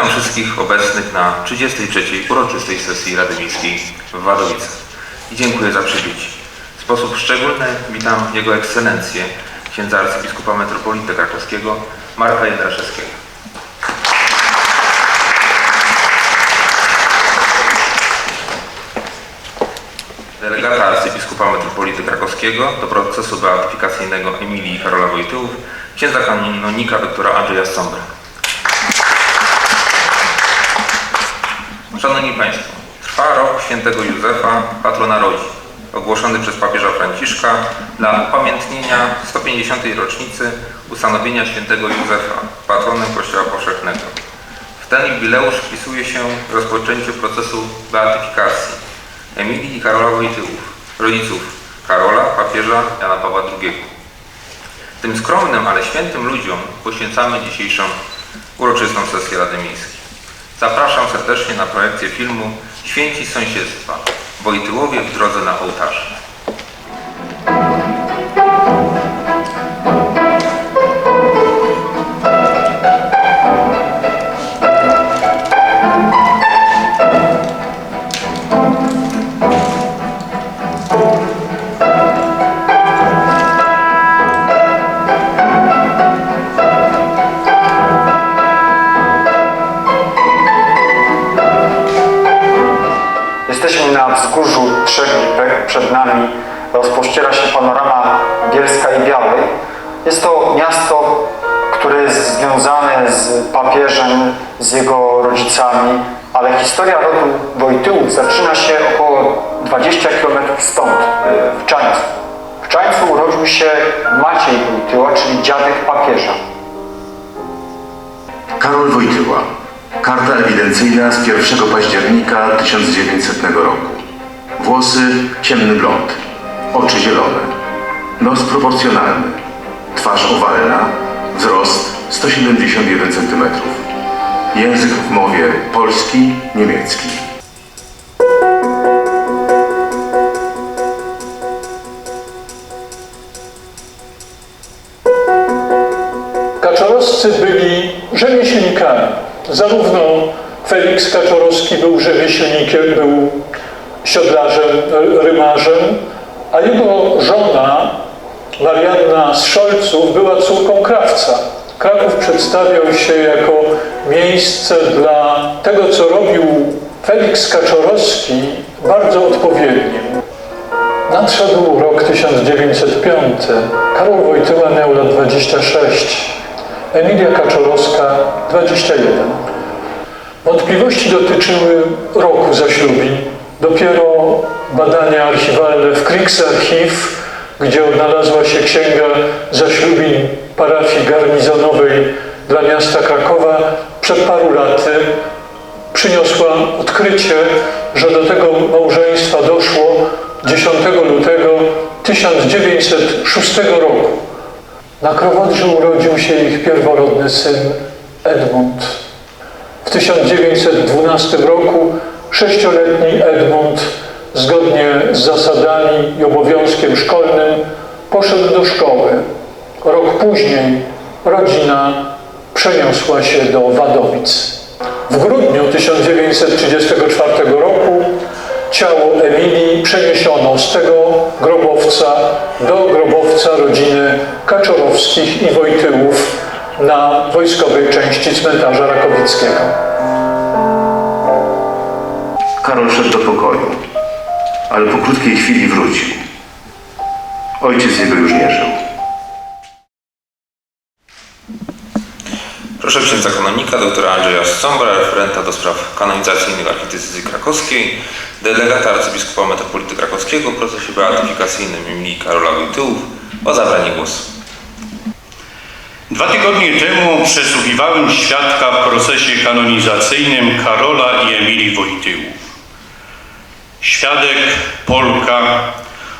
Witam wszystkich obecnych na 33. uroczystej sesji Rady Miejskiej w Wadowicach i dziękuję za przybycie. W sposób szczególny witam Jego Ekscelencję, księdza arcybiskupa metropolitę krakowskiego Marka Jędraszewskiego. Delegata arcybiskupa metropolity krakowskiego do procesu beatyfikacyjnego Emilii Karola Wojtyłów, księdza kanonika doktora Andrzeja Sombra. Szanowni Państwo, trwa rok świętego Józefa, patrona rodzin, ogłoszony przez papieża Franciszka dla upamiętnienia 150. rocznicy ustanowienia świętego Józefa patronem Kościoła Powszechnego. W ten jubileusz wpisuje się rozpoczęcie procesu beatyfikacji Emilii i Karola Wojtyłów, rodziców Karola, papieża Jana Pawła II. Tym skromnym, ale świętym ludziom poświęcamy dzisiejszą uroczystą sesję Rady Miejskiej. Zapraszam serdecznie na projekcję filmu Święci Sąsiedztwa. Wojtyłowie w drodze na ołtarze. Rozpościera się panorama Bielska i Białej. Jest to miasto, które jest związane z papieżem, z jego rodzicami, ale historia rodu Wojtyłów zaczyna się około 20 km stąd, w Czańcu. W Czańcu urodził się Maciej Wojtyła, czyli dziadek papieża. Karol Wojtyła. Karta ewidencyjna z 1 października 1900 roku. Włosy ciemny blond. Oczy zielone. Nos proporcjonalny. Twarz owalna. Wzrost 171 cm. Język w mowie polski, niemiecki. Kaczorowscy byli rzemieślnikami. Zarówno Felix Kaczorowski był rzemieślnikiem, był siodlarzem, rymarzem, a jego żona Marianna z Szolców była córką krawca. Kraków przedstawiał się jako miejsce dla tego, co robił Felix Kaczorowski, bardzo odpowiednim. Nadszedł rok 1905. Karol Wojtyła miał lat 26. Emilia Kaczorowska 21. Wątpliwości dotyczyły roku zaślubin. Dopiero badania archiwalne w Kriegsarchiv, gdzie odnalazła się księga zaślubin parafii garnizonowej dla miasta Krakowa, przed paru laty przyniosła odkrycie, że do tego małżeństwa doszło 10 lutego 1906 roku. Na Krowodrzu urodził się ich pierworodny syn Edmund. W 1912 roku sześcioletni Edmund, zgodnie z zasadami i obowiązkiem szkolnym, poszedł do szkoły. Rok później rodzina przeniosła się do Wadowic. W grudniu 1934 roku ciało Emilii przeniesiono z tego grobowca do grobowca rodziny Kaczorowskich i Wojtyłów na wojskowej części cmentarza Rakowickiego. Karol szedł do pokoju, ale po krótkiej chwili wrócił. Ojciec jego już nie żył. Proszę księdza kanonika doktora Andrzeja Sombra, referenta do spraw kanonizacyjnych archidiecezji krakowskiej, delegata arcybiskupa metropolity krakowskiego w procesie beatyfikacyjnym Emilii i Karola Wojtyłów o zabranie głosu. Dwa tygodnie temu przesłuchiwałem świadka w procesie kanonizacyjnym Karola i Emilii Wojtyłów. Świadek, Polka,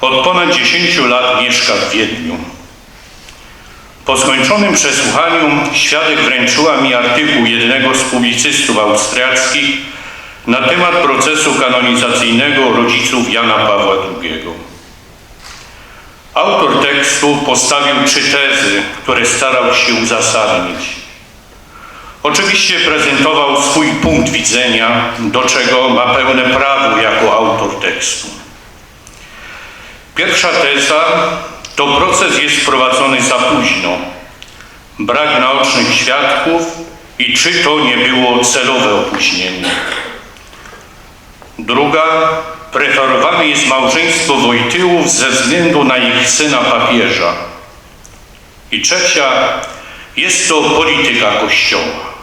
od ponad 10 lat mieszka w Wiedniu. Po skończonym przesłuchaniu świadek wręczyła mi artykuł jednego z publicystów austriackich na temat procesu kanonizacyjnego rodziców Jana Pawła II. Autor tekstu postawił trzy tezy, które starał się uzasadnić. Oczywiście prezentował swój punkt widzenia, do czego ma pełne prawo jako autor tekstu. Pierwsza teza to proces jest prowadzony za późno. Brak naocznych świadków i czy to nie było celowe opóźnienie. Druga, preferowane jest małżeństwo Wojtyłów ze względu na ich syna papieża. I trzecia, jest to polityka Kościoła.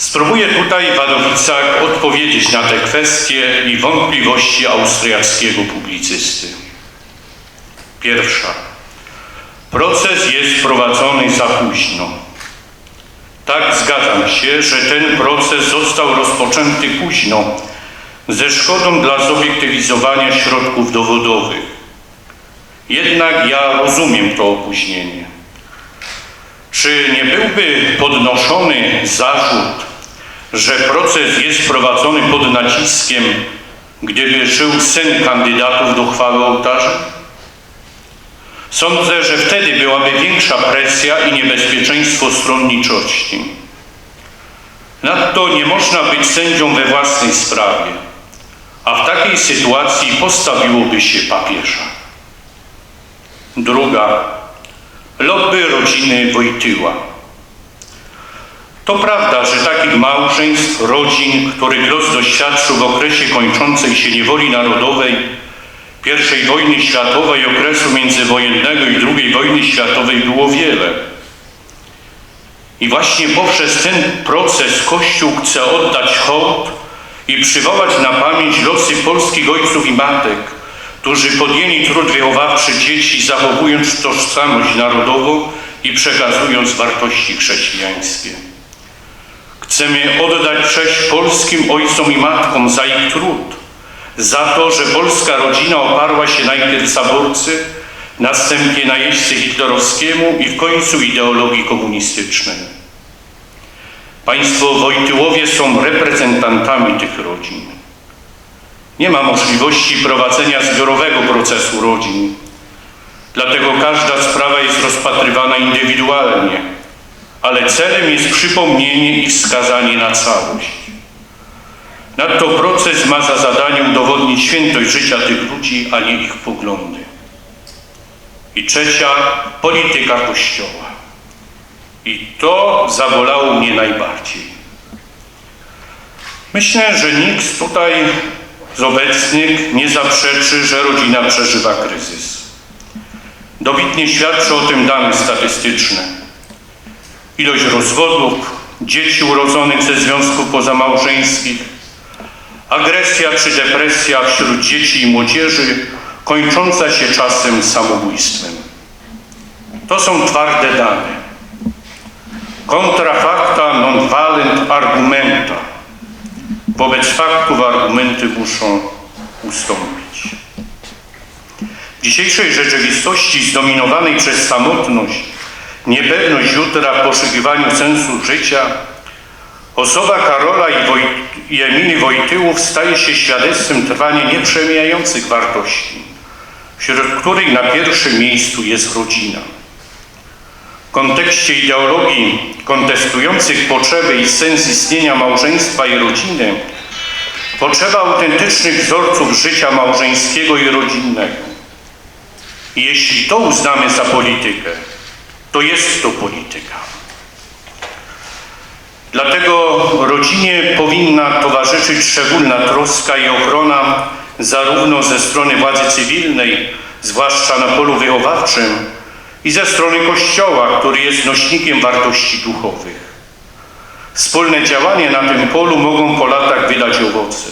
Spróbuję tutaj Wadowicach odpowiedzieć na te kwestie i wątpliwości austriackiego publicysty. Pierwsza. Proces jest prowadzony za późno. Tak, zgadzam się, że ten proces został rozpoczęty późno, ze szkodą dla zobiektywizowania środków dowodowych. Jednak ja rozumiem to opóźnienie. Czy nie byłby podnoszony zarzut, że proces jest prowadzony pod naciskiem, gdyby żył syn kandydatów do chwały ołtarza? Sądzę, że wtedy byłaby większa presja i niebezpieczeństwo stronniczości. Nadto nie można być sędzią we własnej sprawie, a w takiej sytuacji postawiłoby się papieża. Druga, lobby rodziny Wojtyła. To prawda, że takich małżeństw, rodzin, których los doświadczył w okresie kończącej się niewoli narodowej, I wojny światowej, okresu międzywojennego i II wojny światowej było wiele. I właśnie poprzez ten proces Kościół chce oddać hołd i przywołać na pamięć losy polskich ojców i matek, którzy podjęli trud wychowawczy dzieci, zachowując tożsamość narodową i przekazując wartości chrześcijańskie. Chcemy oddać cześć polskim ojcom i matkom za ich trud, za to, że polska rodzina oparła się najpierw zaborcy, następnie najeźdźcy hitlerowskiemu i w końcu ideologii komunistycznej. Państwo Wojtyłowie są reprezentantami tych rodzin. Nie ma możliwości prowadzenia zbiorowego procesu rodzin, dlatego każda sprawa jest rozpatrywana indywidualnie, ale celem jest przypomnienie i wskazanie na całość. Nadto proces ma za zadanie udowodnić świętość życia tych ludzi, a nie ich poglądy. I trzecia, polityka Kościoła. I to zabolało mnie najbardziej. Myślę, że nikt tutaj z obecnych nie zaprzeczy, że rodzina przeżywa kryzys. Dobitnie świadczy o tym dane statystyczne. Ilość rozwodów, dzieci urodzonych ze związków pozamałżeńskich, agresja czy depresja wśród dzieci i młodzieży, kończąca się czasem samobójstwem. To są twarde dane. Contra facta non valent argumenta. Wobec faktów argumenty muszą ustąpić. W dzisiejszej rzeczywistości zdominowanej przez samotność, niepewność jutra w poszukiwaniu sensu życia, osoba Karola i, Woj i Wojtyłów staje się świadectwem trwania nieprzemijających wartości, wśród których na pierwszym miejscu jest rodzina. W kontekście ideologii kontestujących potrzeby i sens istnienia małżeństwa i rodziny, potrzeba autentycznych wzorców życia małżeńskiego i rodzinnego. I jeśli to uznamy za politykę, to jest to polityka. Dlatego rodzinie powinna towarzyszyć szczególna troska i ochrona zarówno ze strony władzy cywilnej, zwłaszcza na polu wychowawczym, i ze strony Kościoła, który jest nośnikiem wartości duchowych. Wspólne działanie na tym polu mogą po latach wydać owoce.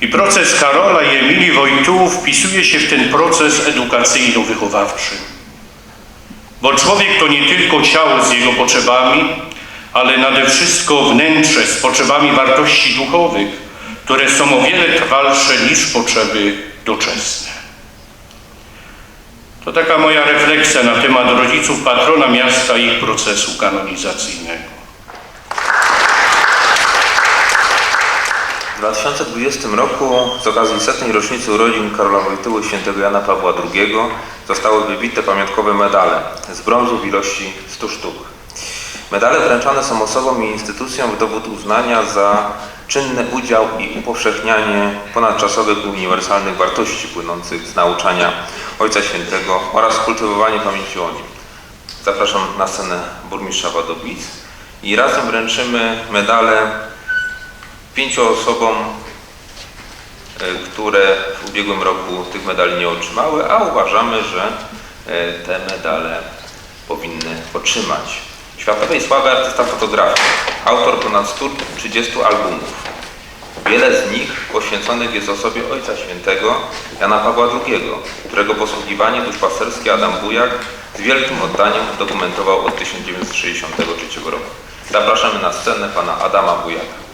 I proces Karola i Emilii Wojtułów wpisuje się w ten proces edukacyjno-wychowawczy. Bo człowiek to nie tylko ciało z jego potrzebami, ale nade wszystko wnętrze z potrzebami wartości duchowych, które są o wiele trwalsze niż potrzeby doczesne. To taka moja refleksja na temat rodziców patrona miasta i ich procesu kanonizacyjnego. W 2020 roku z okazji setnej rocznicy urodzin Karola Wojtyły świętego Jana Pawła II zostały wybite pamiątkowe medale z brązu w ilości 100 sztuk. Medale wręczane są osobom i instytucjom w dowód uznania za czynny udział i upowszechnianie ponadczasowych uniwersalnych wartości płynących z nauczania Ojca Świętego oraz kultywowanie pamięci o nim. Zapraszam na scenę burmistrza Wadowic i razem wręczymy medale pięciu osobom, e, które w ubiegłym roku tych medali nie otrzymały, a uważamy, że e, te medale powinny otrzymać. Światowej sławy artysta fotografii, autor ponad 130 albumów. Wiele z nich poświęconych jest osobie Ojca Świętego Jana Pawła II, którego posługiwanie duszpasterskie Adam Bujak z wielkim oddaniem dokumentował od 1963 roku. Zapraszamy na scenę pana Adama Bujaka.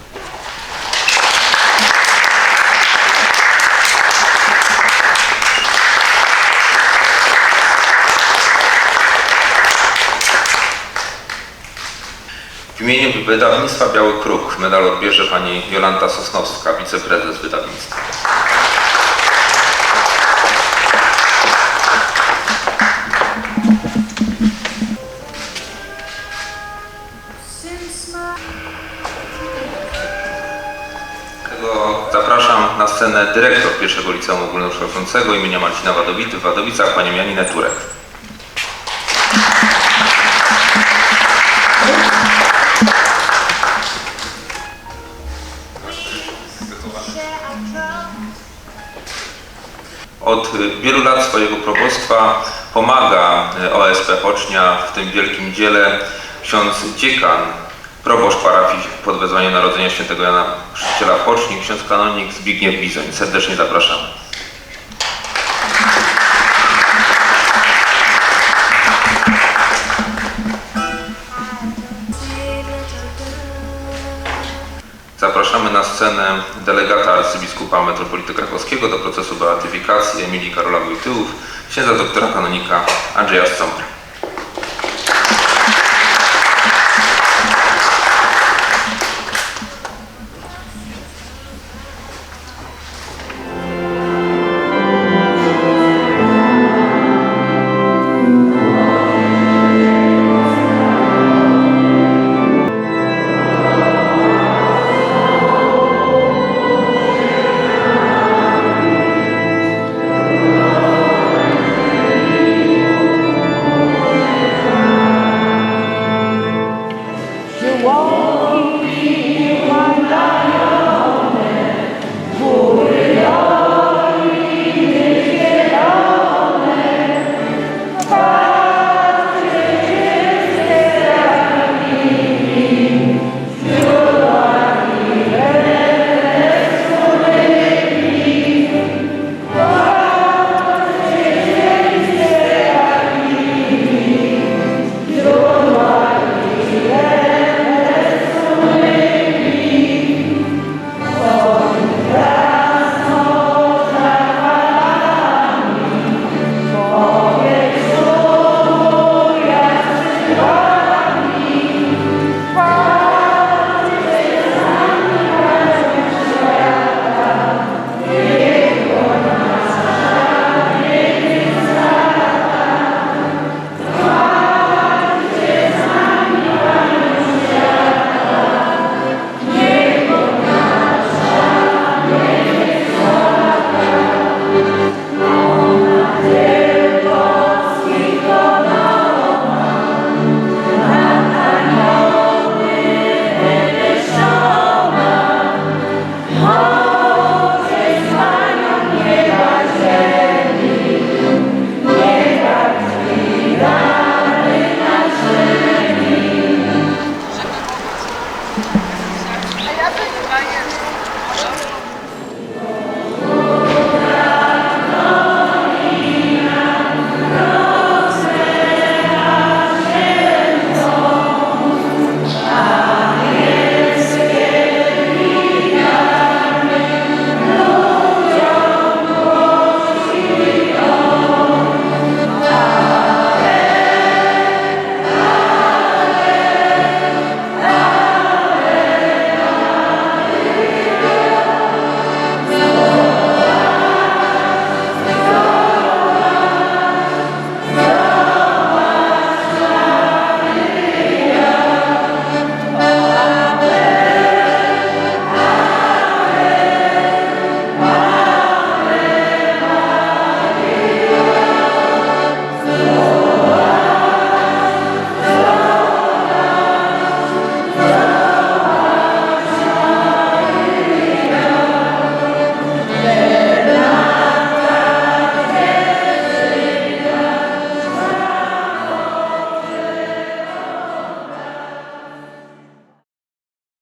W imieniu wydawnictwa Biały Kruk medal odbierze pani Jolanta Sosnowska, wiceprezes wydawnictwa. Dlatego Zapraszam na scenę dyrektor pierwszego liceum ogólnokształcącego imienia Marcina Wadowity w Wadowicach, panią Janinę Turek. Od wielu lat swojego probostwa pomaga y, OSP Chocznia w tym wielkim dziele ksiądz dziekan, proboszcz parafii pod wezwaniem Narodzenia Świętego Jana Chrzciciela w Choczni, ksiądz kanonik Zbigniew Bizoń. Serdecznie. Zapraszamy arcybiskupa metropolity krakowskiego do procesu beatyfikacji Emilii Karola Wojtyłów, księdza doktora kanonika Andrzeja Strząbra.